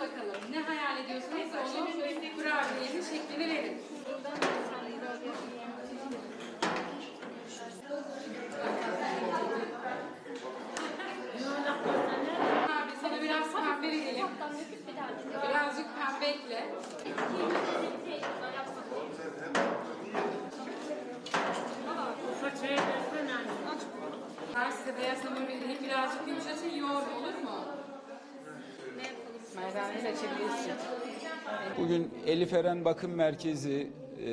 Bakalım ne hayal ediyorsunuz onu kurabiyenin şeklini verin. Abi sana biraz pembe verelim. Birazcık pembe ekle. Ben size beyaz hamur vereyim. Birazcık yumuşatın yoğur olur mu? Bugün Elif Eren Bakım Merkezi e,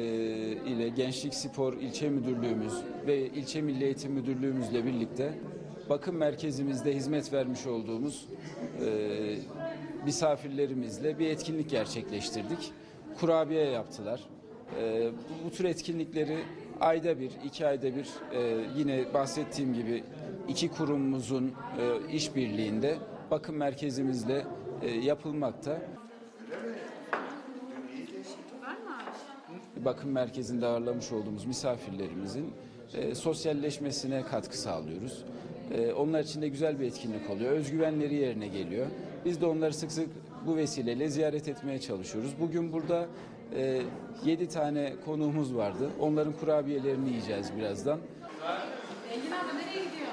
ile Gençlik Spor İlçe Müdürlüğümüz ve İlçe Milli Eğitim Müdürlüğümüzle birlikte bakım merkezimizde hizmet vermiş olduğumuz e, misafirlerimizle bir etkinlik gerçekleştirdik. Kurabiye yaptılar. E, bu, tür etkinlikleri ayda bir, iki ayda bir yine bahsettiğim gibi iki kurumumuzun işbirliğinde bakım merkezimizle e, yapılmakta. bakım merkezinde ağırlamış olduğumuz misafirlerimizin e, sosyalleşmesine katkı sağlıyoruz. E, onlar için de güzel bir etkinlik oluyor. Özgüvenleri yerine geliyor. Biz de onları sık sık bu vesileyle ziyaret etmeye çalışıyoruz. Bugün burada e, 7 tane konuğumuz vardı. Onların kurabiyelerini yiyeceğiz birazdan. Engin abla nereye gidiyor?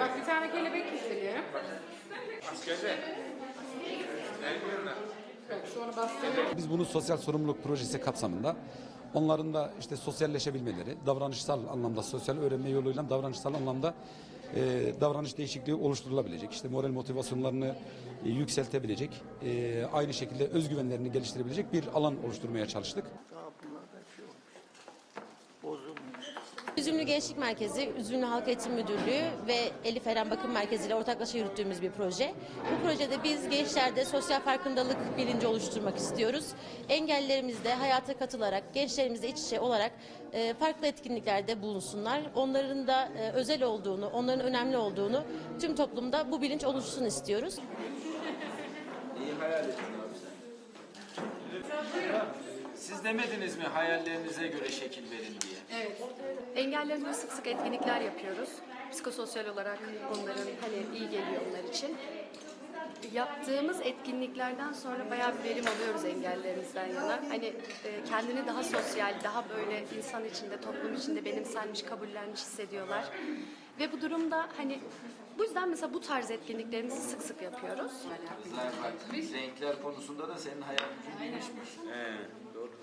Bak bir tane kelebek kesiliyor. Askerde. Bak onu bastırıyorum. Biz bunu sosyal sorumluluk projesi kapsamında onların da işte sosyalleşebilmeleri, davranışsal anlamda sosyal öğrenme yoluyla davranışsal anlamda e, davranış değişikliği oluşturulabilecek. İşte moral motivasyonlarını e, yükseltebilecek, e, aynı şekilde özgüvenlerini geliştirebilecek bir alan oluşturmaya çalıştık. Üzümlü Gençlik Merkezi, Üzümlü Halk Eğitim Müdürlüğü ve Elif Eren Bakım Merkezi ile ortaklaşa yürüttüğümüz bir proje. Bu projede biz gençlerde sosyal farkındalık bilinci oluşturmak istiyoruz. Engellilerimiz de hayata katılarak, gençlerimizle iç içe olarak e, farklı etkinliklerde bulunsunlar. Onların da e, özel olduğunu, onların önemli olduğunu tüm toplumda bu bilinç oluşsun istiyoruz. İyi hayal edin abi Siz demediniz mi hayallerinize göre şekil verin diye? Evet. Engellerimize sık sık etkinlikler yapıyoruz. Psikososyal olarak onların hani iyi geliyor onlar için. Yaptığımız etkinliklerden sonra bayağı bir verim alıyoruz engellerimizden yana. Hani e, kendini daha sosyal, daha böyle insan içinde, toplum içinde benimsenmiş, kabullenmiş hissediyorlar. Ve bu durumda hani bu yüzden mesela bu tarz etkinliklerimizi sık sık yapıyoruz. Renkler konusunda da senin hayal gücün gelişmiş.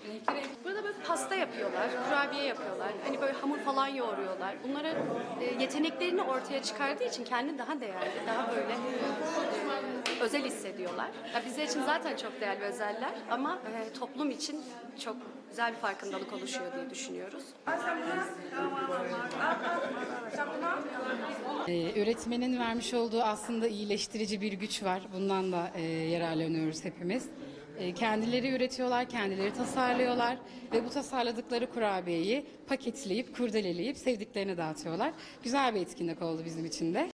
Renk. Burada böyle pasta yapıyorlar, kurabiye yapıyorlar. Hani böyle hamur falan yoğuruyorlar. Bunları e, yeteneklerini ortaya çıkardığı için kendini daha değerli, daha böyle e, özel hissediyorlar. Ya bizler için zaten çok değerli ve özeller ama e, toplum için çok güzel bir farkındalık oluşuyor diye düşünüyoruz. Ee, öğretmenin vermiş olduğu aslında iyileştirici bir güç var. Bundan da e, yararlanıyoruz hepimiz. E, kendileri üretiyorlar, kendileri tasarlıyorlar ve bu tasarladıkları kurabiyeyi paketleyip, kurdeleleyip sevdiklerine dağıtıyorlar. Güzel bir etkinlik oldu bizim için de.